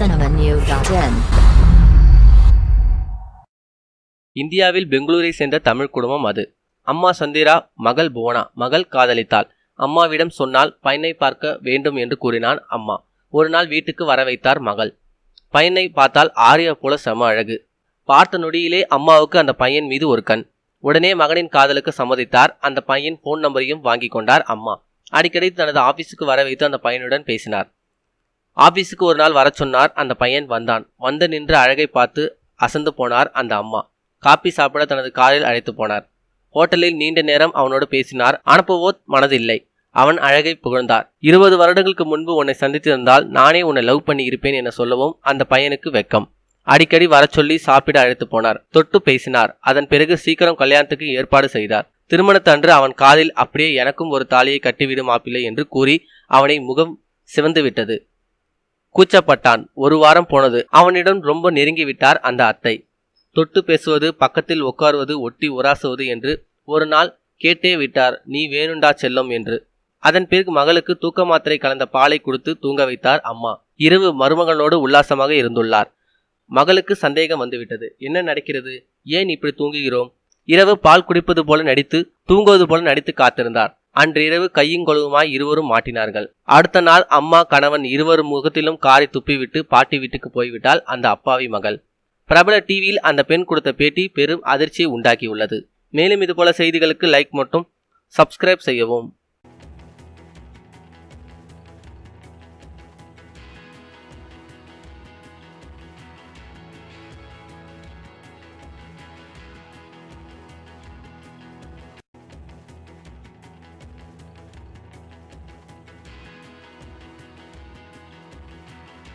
cinemanew.in இந்தியாவில் பெங்களூரை சேர்ந்த தமிழ் குடும்பம் அது. அம்மா சந்திரா மகள் புவனா மகள் காதலித்தாள். அம்மாவிடம் சொன்னால் பையனை பார்க்க வேண்டும் என்று கூறினான் அம்மா. ஒரு நாள் வீட்டுக்கு வர வைத்தார் மகள். பையனை பார்த்தால் ஆரியா போல செம அழகு. பார்த்த நொடியிலே அம்மாவுக்கு அந்த பையன் மீது ஒரு கண். உடனே மகனின் காதலுக்கு சம்மதித்தார். அந்த பையன் போன் நம்பரையும் வாங்கி கொண்டார் அம்மா. அடிக்கடி தனது ஆபீஸுக்கு வர வைத்து அந்த பையனுடன் பேசினார். ஆபீஸுக்கு ஒரு நாள் வர சொன்னார் அந்த பையன் வந்தான். வந்து நின்று அழகை பார்த்து அசந்து போனார் அந்த அம்மா. காபி சாப்பிட தனது காரில் அழைத்து போனார். ஹோட்டலில் நீண்ட நேரம் அவனோடு பேசினார். அனுப்பவோ மனதில்லை. அவன் அழகை புகழ்ந்தார். இருபது வருடங்களுக்கு முன்பு உன்னை சந்தித்திருந்தால் நானே உன்னை லவ் பண்ணி இருப்பேன் என சொல்லவும் அந்த பையனுக்கு வெக்கம். அடிக்கடி வர சொல்லி சாப்பிட அழைத்து போனார். தொட்டு பேசினார். அதன் பிறகு சீக்கிரம் கல்யாணத்துக்கு ஏற்பாடு செய்தார். திருமணத்தன்று அவன் காதில் அப்படியே எனக்கும் ஒரு தாலியை கட்டிவிடும் மாப்பிள்ளை என்று கூறி அவனை முகம் சிவந்து விட்டது கூச்சப்பட்டான். ஒரு வாரம் போனது. அவனிடம் ரொம்ப நெருங்கி விட்டார் அந்த அத்தை. தொட்டு பேசுவது பக்கத்தில் உட்காருவது ஒட்டி உராசுவது என்று ஒரு நாள் கேட்டே விட்டார். நீ வேணுண்டா செல்லும் என்று. அதன் பிறகு மகளுக்கு தூக்க மாத்திரை கலந்த பாலை கொடுத்து தூங்க வைத்தார் அம்மா. இரவு மருமகனோடு உல்லாசமாக இருந்துள்ளார். மகளுக்கு சந்தேகம் வந்துவிட்டது. என்ன நடக்கிறது? ஏன் இப்படி தூங்குகிறோம்? இரவு பால் குடிப்பது போல நடித்து தூங்குவது போல நடித்து காத்திருந்தார். அன்றிரவு கையுங்கொழுவுமாய் இருவரும் மாட்டினார்கள். அடுத்த நாள் அம்மா கணவன் இருவரும் முகத்திலும் காரை துப்பிவிட்டு பாட்டி வீட்டுக்கு போய்விட்டால் அந்த அப்பாவி மகள். பிரபல டிவியில் அந்த பெண் கொடுத்த பேட்டி பெரும் அதிர்ச்சியை உண்டாக்கியுள்ளது. மேலும் இதுபோல செய்திகளுக்கு லைக் மட்டும் சப்ஸ்கிரைப் செய்யவும்.